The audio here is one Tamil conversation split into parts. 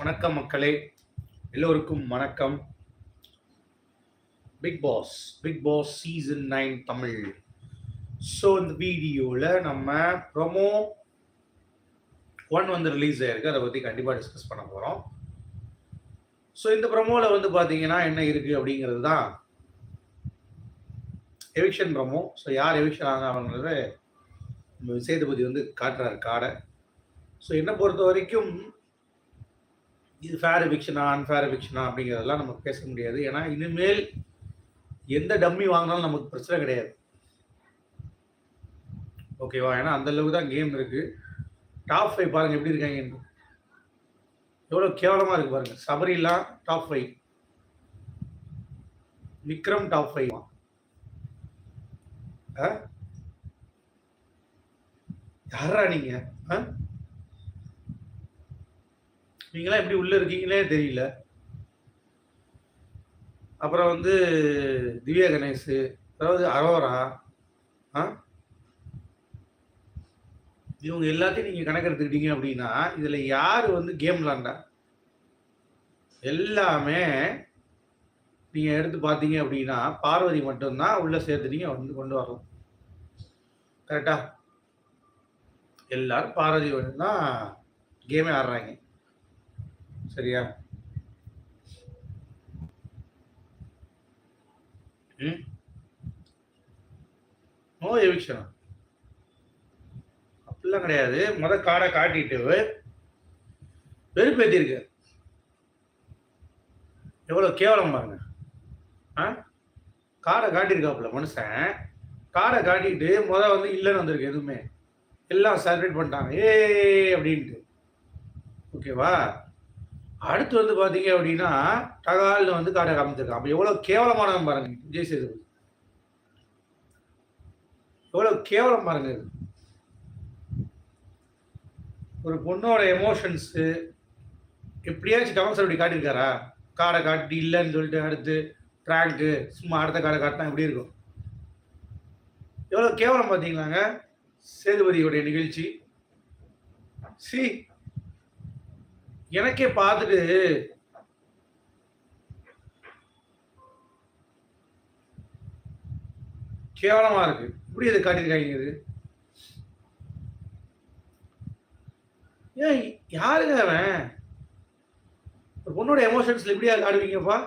வணக்கம் மக்களே எல்லோருக்கும் வணக்கம். Bigg Boss Bigg Boss season nine Tamil. So இந்த வீடியோவில் நம்ம ப்ரொமோ ஒன் வந்து ரிலீஸ் ஆயிருக்கு. அதை பற்றி கண்டிப்பாக டிஸ்கஸ் பண்ண போகிறோம் ஸோ இந்த ப்ரொமோவில் வந்து பார்த்தீங்கன்னா என்ன இருக்குது அப்படிங்கிறது தான் எவிக்ஷன் ப்ரொமோ ஸோ யார் எவிக்ஷன் ஆனாங்கிறத சேதுபதி வந்து காட்டுறாரு காடை. ஸோ என்னை பொறுத்த வரைக்கும் இது ஃபேர் எவிக்ஷனா அன்ஃபேர் எவிக்ஷனா அப்படிங்கிறதெல்லாம் நம்ம பேச முடியாது. ஏன்னா இனிமேல் எந்த டம்மி வாங்கினாலும் நமக்கு பிரச்சனை கிடையாது. ஓகேவா ஏன்னா அந்த அளவுக்கு தான் கேம் இருக்கு. டாப் ஃபைவ் பாருங்க எப்படி இருக்காங்க எவ்வளோ கேவலமாக இருக்கு பாருங்க. சபரிலாம் top five Vikram top five யாரா நீங்க? ஆ? நீங்களாம் எப்படி உள்ள இருக்கீங்களே தெரியல. அப்புறம் வந்து திவ்யா கணேஷ் அதாவது அரோரா ஆ? இவங்க எல்லாத்தையும் நீங்க கணக்கு எடுத்துக்கிட்டீங்க அப்படின்னா இதுல யார் வந்து கேம் விளாண்டா? எல்லாமே நீங்க எடுத்து பார்த்தீங்க அப்படின்னா பார்வதி மட்டும்தான் உள்ள சேர்த்து நீங்க வந்து கொண்டு வரலாம் கரெக்டா எல்லாரும் பார்வதி மட்டும்தான் கேமே ஆடுறாங்க. சரியா? ம்? நோ எவிக்ஷனா. அப்படிலாம் கிடையாது. முத காடை காட்டிட்டு வெறுப்பேத்திருக்கு. எவ்வளோ கேவலம் பாருங்க. ஆ? காடை காட்டியிருக்காப்புல மனுஷன். காடை காட்டிட்டு முத வந்து இல்லைன்னு வந்திருக்கு எதுவுமே. எல்லாம் செலிப்ரேட் பண்ணிட்டாங்க. ஏ அப்படின்ட்டு. ஓகேவா அடுத்து வந்து பார்த்தீங்க அப்படின்னா டகால்னு வந்து காடை காமிச்சிருக்கான் அப்போ எவ்வளோ கேவலமானவன் பாருங்க விஜய் சேதுபதி எவ்வளோ கேவலம் பாருங்க இது. ஒரு பொண்ணோட எமோஷன்ஸு எப்படியாச்சும் கமல் சார் இப்படி காட்டியிருக்காரா? காடை காட்டி இல்லைன்னு சொல்லிட்டு அடுத்து ட்ராங்க்கு சும்மா அடுத்த காடை காட்டினா எப்படி இருக்கும்? எவ்வளோ கேவலம் பார்த்தீங்களாங்க? சேதுபதியோடைய நிகழ்ச்சி. சி எனக்கே பார்த்துட்டு கேவலமா இருக்கு. இப்படி இதை காட்டியிருக்காங்க இது? ஏன் யாருங்க அவன்? ஒரு பொண்ணோட எமோஷன்ஸ்ல எப்படியா காடுவீங்கப்பா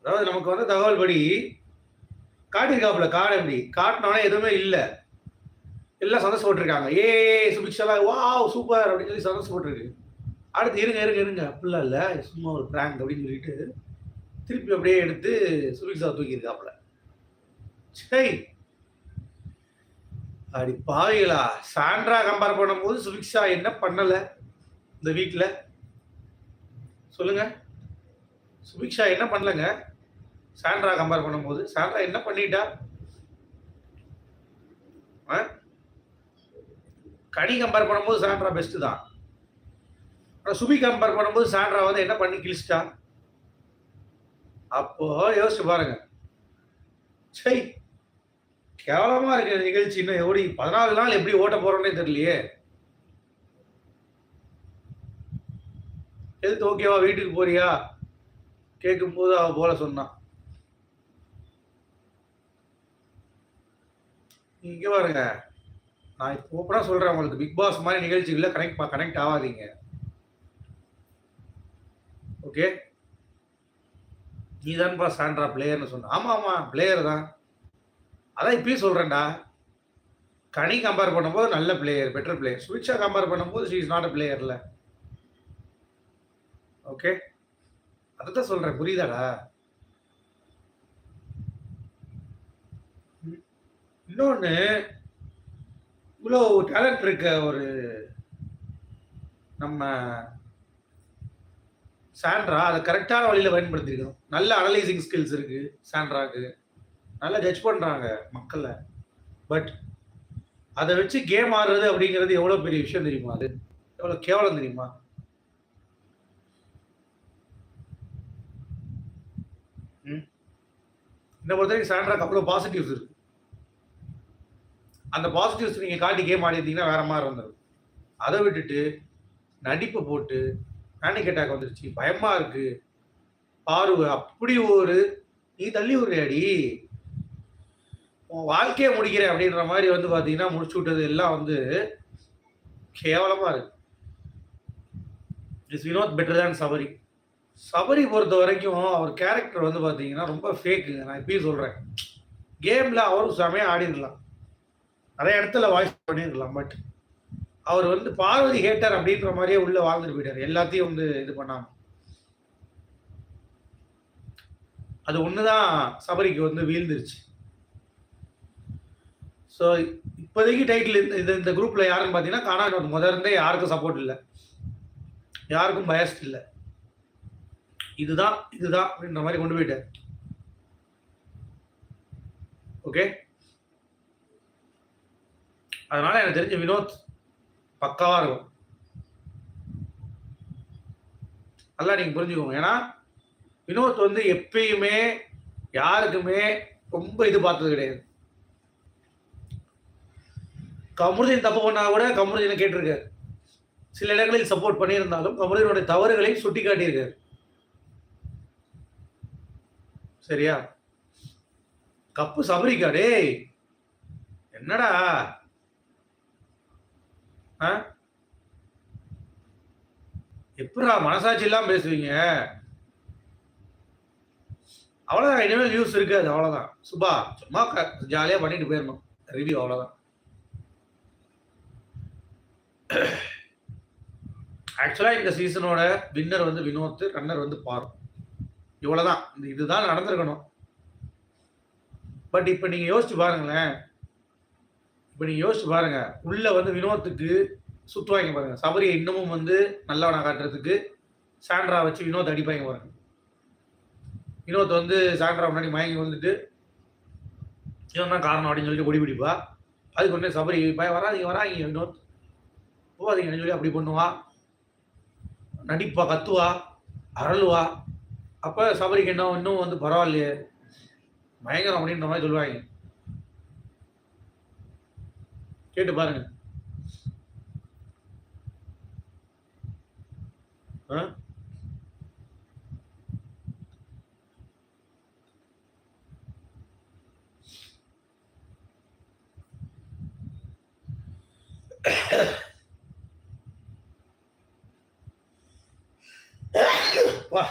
அதாவது நமக்கு வந்த தகவல் படி காட்டியிருக்காப்புல காடு எப்படி காட்டினோன்னா எதுவுமே இல்லை. எல்லாம் சந்தோஷப்பட்டிருக்காங்க ஏ சுபிக்ஷாலாம் வா சூப்பர் அப்படின்னு சொல்லி சந்தோஷப்பட்டிருக்கு அடுத்து இருங்க இருங்க இருங்க. அப்படிலாம் இல்லை. சும்மா ஒரு பிராங்க் அப்படின்னு சொல்லிட்டு திருப்பி அப்படியே எடுத்து சுபிக்ஷா தூக்கியிருக்காப்புல. சரி அப்படி பாவிகளா. சாண்ட்ரா கம்பேர் பண்ணும்போது சுபிக்ஷா என்ன பண்ணலை இந்த வீட்டில் சொல்லுங்க. சுபிக்ஷா என்ன பண்ணலங்க? சாண்ட்ரா கம்பேர் பண்ணும்போது. சாண்ட்ரா என்ன பண்ணிட்டா? ஆ? கனி கம்பேர் பண்ணும்போது சாண்ட்ரா பெஸ்ட்டு தான். ஆனால் சுபி கம்பேர் பண்ணும்போது சாண்ட்ரா வந்து என்ன பண்ணி கிழிச்சிட்டா? அப்போ யோசிச்சு பாருங்க. சரி கேவலமாக இருக்கிற நிகழ்ச்சி இன்னும் எப்படி பதினாலு நாள் எப்படி ஓட்ட போகிறோன்னே தெரியலையே. எது ஓகேவா வீட்டுக்கு போறியா? கேட்கும் போது அவ போல சொன்னான் இங்கே பாருங்க. நான் இப்போ ஓப்பனாக சொல்கிறேன் உங்களுக்கு. பிக் பாஸ் மாதிரி நிகழ்ச்சிகளில் கனெக்ட் கனெக்ட் ஆகாதீங்க. ஓகே நீ தான்ப்பா சாண்ட்ரா பிளேயர்னு சொன்ன. ஆமாம் ஆமாம் பிளேயர் தான். அதான் இப்பயும் சொல்கிறேன்டா கனி கம்பேர் பண்ணும்போது நல்ல பிளேயர் பெட்டர் பிளேயர் சுவிட்சா கம்பேர் பண்ணும்போது ஷீ இஸ் நாட் அ பிளேயர்ல ஓகே அதை தான் சொல்கிறேன் புரியுதாடா? இன்னொன்று இவ்வளோ டேலண்ட் இருக்க ஒரு நம்ம சாண்ட்ரா அதை கரெக்டான வழியில் பயன்படுத்திருக்கணும். நல்ல அனலைசிங் ஸ்கில்ஸ் இருக்குது சாண்ட்ராக்கு. நல்லா ஜட்ஜ் பண்ணுறாங்க மக்களை பட் அதை வச்சு கேம் ஆடுறது அப்படிங்கிறது எவ்வளோ பெரிய விஷயம் தெரியுமா? அது எவ்வளோ கேவலம் தெரியுமா? என்னை பொறுத்தவரைக்கும் சாண்ட்ராக்கு அவ்வளோ பாசிட்டிவ்ஸ் இருக்குது அந்த பாசிட்டிவ்ஸ் நீங்கள் காட்டி கேம் ஆடிருந்தீங்கன்னா வேற மாதிரி இருந்திருக்கும் அதை விட்டுட்டு நடிப்பை போட்டு பேனிக் அட்டாக் வந்துருச்சு. பயமா இருக்கு. பார்வை அப்படி ஒரு நீ தள்ளி விடுறியாடி? உன் வாழ்க்கையை முடிக்கிற அப்படின்ற மாதிரி வந்து பார்த்தீங்கன்னா முடிச்சு விட்டது எல்லாம் வந்து கேவலமா இருக்கு. Is Vinoth better than Sabari Sabari பொறுத்த வரைக்கும் அவர் கேரக்டர் வந்து பார்த்தீங்கன்னா ரொம்ப ஃபேக்குங்க நான் இப்பயும் சொல்கிறேன் கேமில் அவரும் செமையாக ஆடிடலாம் நிறைய இடத்துல வாய்ஸ் பண்ணியிருக்கலாம் பட் அவர் வந்து பார்வதி ஹேட்டர் அப்படின்ற மாதிரியே உள்ள வாழ்ந்துட்டு போயிட்டார். எல்லாத்தையும் வந்து இது பண்ணாம. அது ஒண்ணுதான் சபரிக்கு வந்து வீழ்ந்துருச்சு. ஸோ இப்போதைக்கு டைட்டில் இந்த இது இந்த குரூப்ல யாருன்னு பார்த்தீங்கன்னா காணா முதல்ல இருந்தே யாருக்கும் சப்போர்ட் இல்லை. யாருக்கும் பயஸ்ட் இல்லை. இதுதான் இதுதான் அப்படின்ற மாதிரி கொண்டு போயிட்டார். ஓகே அதனால எனக்கு தெரிஞ்ச வினோத் பக்காவா இருக்கும். நல்லா நீங்க புரிஞ்சுக்கோங்க. ஏன்னா வினோத் வந்து எப்பயுமே யாருக்குமே ரொம்ப இது பார்த்தது கிடையாது. கமருதீன் தப்பு பண்ணா கூட கமருதீனை கேட்டிருக்காரு. சில இடங்களில் சப்போர்ட் பண்ணியிருந்தாலும் கமருதீனுடைய தவறுகளை சுட்டி காட்டியிருக்காரு சரியா? கப்பு சபரிக்கா டேய். என்னடா? எப்படா மனசாட்சி இல்லாம பேசுவீங்க? அவ்வளவுதான் இனிமேல் நியூஸ் இருக்காது அவ்வளவுதான். சுபா சும்மா ஜாலியா பண்ணிட்டு போயிடணும் ரிவ்யூ அவ்வளவுதான். ஆக்சுவலா இந்த சீசனோட வின்னர் வந்து வினோத் ரன்னர் வந்து பார். இவ்வளவுதான். இந்த இதுதான் நடந்திருக்கணும். பட் இப்ப நீங்க யோசிச்சு பாருங்களேன். இப்போ நீங்கள் யோசிச்சு பாருங்க. உள்ளே வந்து வினோத்துக்கு வாங்கி பாருங்க. சபரியை இன்னமும் வந்து நல்லவனாக காட்டுறதுக்கு சாண்ட்ரா வச்சு வினோத் அடிப்பாங்க பாருங்க. வினோத் வந்து சாண்ட்ரா முன்னாடி மயங்கி வந்துட்டு இவன் தான் காரணம் அப்படின்னு சொல்லிட்டு கொடி பிடிப்பா. அதுக்கு உடனே சபரி பய வராதிங்க வராங்க வினோத். போவாதீங்கன்னு சொல்லி அப்படி பண்ணுவா. நடிப்பா கத்துவா அரளுவா. அப்போ சபரிக்கு என்ன இன்னும் வந்து பரவாயில்லையே. பயங்கரம் அப்படின்ற மாதிரி சொல்லுவாங்க. கேட்டு பாருங்க. வா.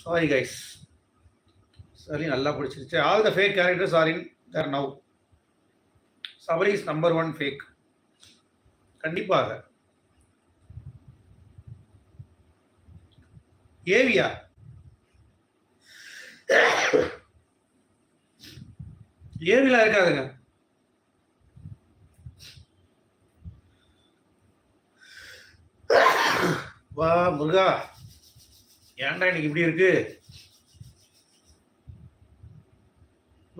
சாரி கைஸ் சரி நல்லா பிடிச்சிருச்சு. All the fake characters are in there now Sabari is number one fake கண்டிப்பாக. ஏவியா? ஏவிலாம் இருக்காதுங்க. வா முருகா. ஏன்டா இன்னைக்கு இப்படி இருக்கு?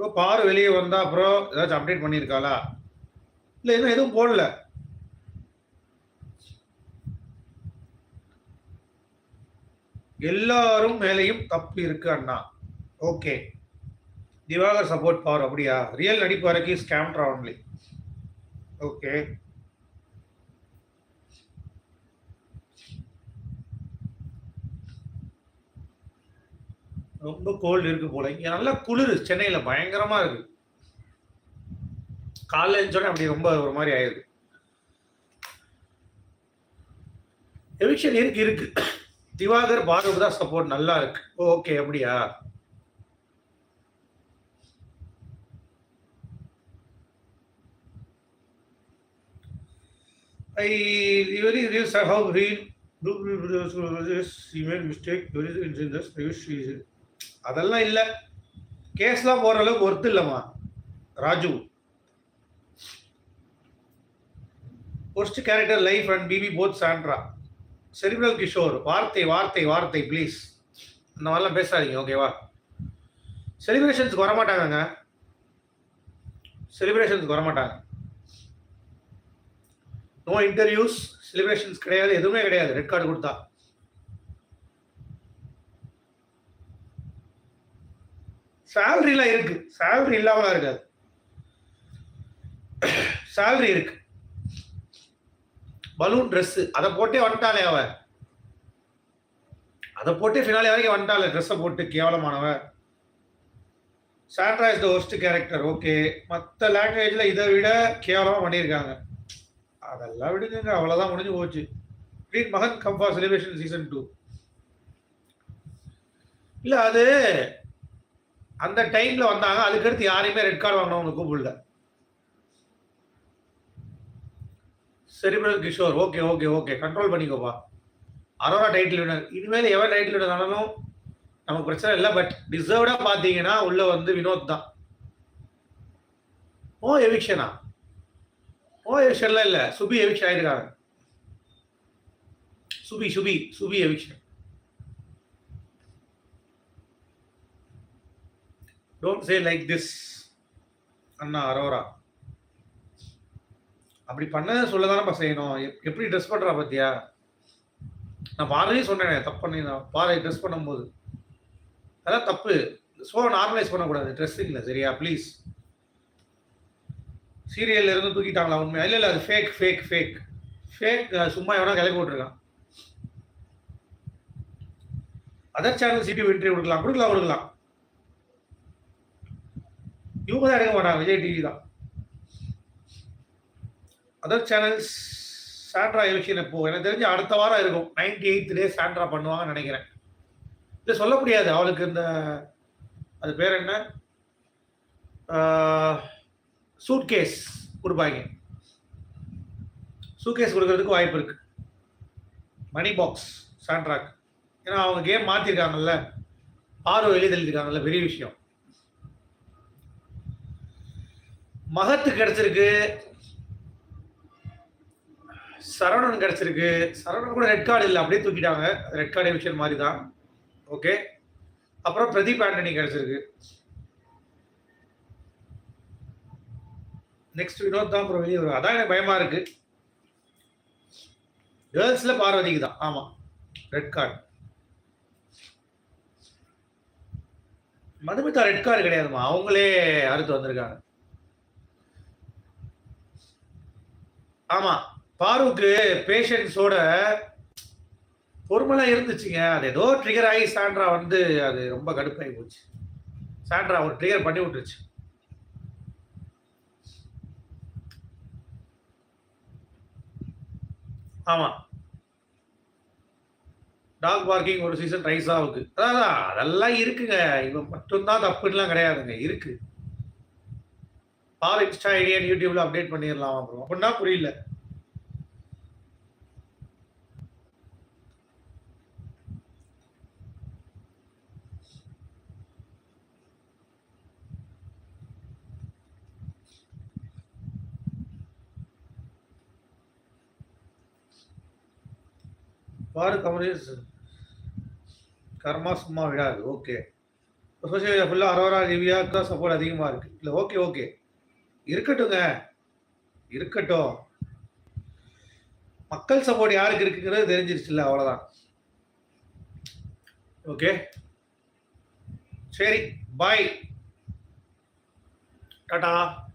ப்ரோ பாரு வெளியே வந்தா அப்புறம் ஏதாச்சும் அப்டேட் பண்ணியிருக்காளா இல்லை இன்னும் எதுவும் போடல. எல்லாரும் மேலேயும் தப்பு இருக்கு அண்ணா. ஓகே. திவாகர் சப்போர்ட் பவர் அப்படியா? ரியல் நடிப்பு வரைக்கும் ஸ்கேம்ட்ரா ஒன்லி ஓகே. ரொம்ப கோல்டு இருக்கு போல இங்க நல்லா குளிர் சென்னையில பயங்கரமா இருக்கு காலைல எழுந்தோடனே அப்படி ரொம்ப ஒரு மாதிரி ஆயிருக்கு எவிக்ஷன் இருக்கு இருக்கு திவாகர் பாரத் தான் சப்போர்ட் நல்லா இருக்கு ஓகே அப்படியா I really real how real he made mistake very in this previous season. அதெல்லாம் இல்லை. கேஸ்லாம் போகிற அளவுக்கு ஒர்த்து இல்லைம்மா. Raju. Worst character life and BB both Sandra cerebral Kishore வார்த்தை வார்த்தை வார்த்தை ப்ளீஸ் அந்த மாதிரிலாம் பேசாதீங்க ஓகேவா செலிப்ரேஷன்ஸ்க்கு வரமாட்டாங்க செலிப்ரேஷன்ஸ்க்கு வரமாட்டாங்க. நோ இன்டர்வியூஸ் செலிப்ரேஷன்ஸ் கிடையாது எதுவுமே கிடையாது. ரெட் கார்டு கொடுத்தா. சேலரிலாம் இருக்கு. சேலரி இல்லாமலாம் இருக்காது. சேலரி இருக்கு. பலூன் ட்ரெஸ் அதை போட்டே வந்துட்டாலே அவ அதை போட்டே ஃபினாலே வரைக்கும் வந்துட்டாலே ட்ரெஸ்ஸை போட்டு கேவலமானவ Sandra is the worst character okay மற்ற லாங்குவேஜில் இதை விட கேவலமாக பண்ணியிருக்காங்க. அதெல்லாம் விடுங்க அவ்வளோதான் முடிஞ்சு போச்சு. கிரீன் மகன் கம்பா செலிப்ரேஷன் சீசன் டூ இல்லை அது அந்த டைம்ல வந்தாங்க. அதுக்கடுத்து யாரையுமே ரெட் கார்டு வாங்கினவங்க கூப்பிடல. Cerebral Kishore okay okay okay control பண்ணிக்கோப்பா. Aurora title winner இனிமேல் எவன் டைட்டில் வினர்னாலும் நமக்கு பிரச்சனை இல்லை. பட் டிசர்வ்டா பார்த்தீங்கன்னா உள்ள வந்து வினோத் தான். ஓ எவிக்ஷனா? ஓ எவிக்ஷன்லாம் இல்லை. சுபி எவிக்ஷன் ஆயிருக்காங்க. Subi Subi Subi eviction. Don't say like this Anna Aurora. அப்படி பண்ணதே சொல்ல தானேப்பா செய்யணும். எப்- எப்படி ட்ரெஸ் பண்ணுறா பாத்தியா? நான் பாரதியும் சொன்னேன் தப்பு பண்ணி நான் பாரதி ட்ரெஸ் பண்ணும்போது. அதான் தப்பு. ஸோ நார்மலைஸ் பண்ணக்கூடாது ட்ரெஸ்ஸிங்கில் சரியா? ப்ளீஸ் சீரியல்ல இருந்து தூக்கிட்டாங்களா உண்மை இல்லை இல்லை அது ஃபேக் ஃபேக் ஃபேக் ஃபேக் சும்மா எவனா கிளப்பி விட்டுருக்கான். அதர் சேனல் சிடி இன்டர்வியூ கொடுக்கலாம் கொடுக்கலாம் கொடுக்கலாம். இவங்க தான் எடுக்க மாட்டாங்க. விஜய் டிவி தான். அதர் சேனல்ஸ் சாண்ட்ரா எவிக்ஷன் இப்போ எனக்கு தெரிஞ்சு அடுத்த வாரம் இருக்கும். நைன்டி எயித் டே சாண்ட்ரா பண்ணுவாங்கன்னு நினைக்கிறேன். இல்லை சொல்ல முடியாது. அவளுக்கு இந்த அது பேர் என்ன? சூட் கேஸ் கொடுப்பாங்க. சூட் கேஸ் கொடுக்கறதுக்கு வாய்ப்பு இருக்கு. மணி பாக்ஸ் சாண்ட்ராக் ஏன்னா அவங்க கேம் ஆர்வம் எழுதி எழுதிருக்காங்கல்ல பெரிய விஷயம். மகத்து கிடைச்சிருக்கு. சரவணன் கிடைச்சிருக்கு. சரவணன் கூட ரெட் கார்டு இல்லை அப்படியே தூக்கிட்டாங்க. ரெட் கார்டு விஷயம் மாதிரி தான் ஓகே அப்புறம் பிரதீப் ஆண்டனி கிடைச்சிருக்கு. நெக்ஸ்ட் வினோத் தான் அப்புறம் வெளியே வரும் அதான் எனக்கு பயமா இருக்கு. கேர்ள்ஸ்ல பார்வதிக்கு தான். ஆமா. Red card Madhumitha red card கிடையாதுமா அவங்களே அறுத்து வந்திருக்காங்க. ஆமா பாருக்கு பேஷன்ஸோட பொறுமெல்லாம் இருந்துச்சுங்க. அது ஏதோ ட்ரிகர் ஆகி சாண்ட்ரா வந்து அது ரொம்ப கடுப்பாகி போச்சு. சாண்ட்ரா ஒரு ட்ரிகர் பண்ணி விட்டுருச்சு. ஆமா. டாக் பார்க்கிங் ஒரு சீசன் ரைஸ் ஆகுது அதான் அதெல்லாம் இருக்குங்க. இவன் மட்டும்தான் தப்புலாம் கிடையாதுங்க. இருக்கு. பார் இன்ஸ்டா ஐடியா யூடியூப்ல அப்டேட் பண்ணிடலாம் அப்புறம் அப்படின்னா புரியல. பாரு கமரேஸ் கர்மா சும்மா விடாது. ஓகே சோசியல் மீடியா ஃபுல்லாக அரோரா ரிவியாவுக்கு தான் சப்போர்ட் அதிகமாக இருக்கு. இல்லை ஓகே ஓகே இருக்கட்டுங்க. இருக்கட்டும். மக்கள் சப்போர்ட் யாருக்கு இருக்குங்கிறது தெரிஞ்சிருச்சுல்ல அவ்வளோதான் ஓகே சரி பாய் டாடா.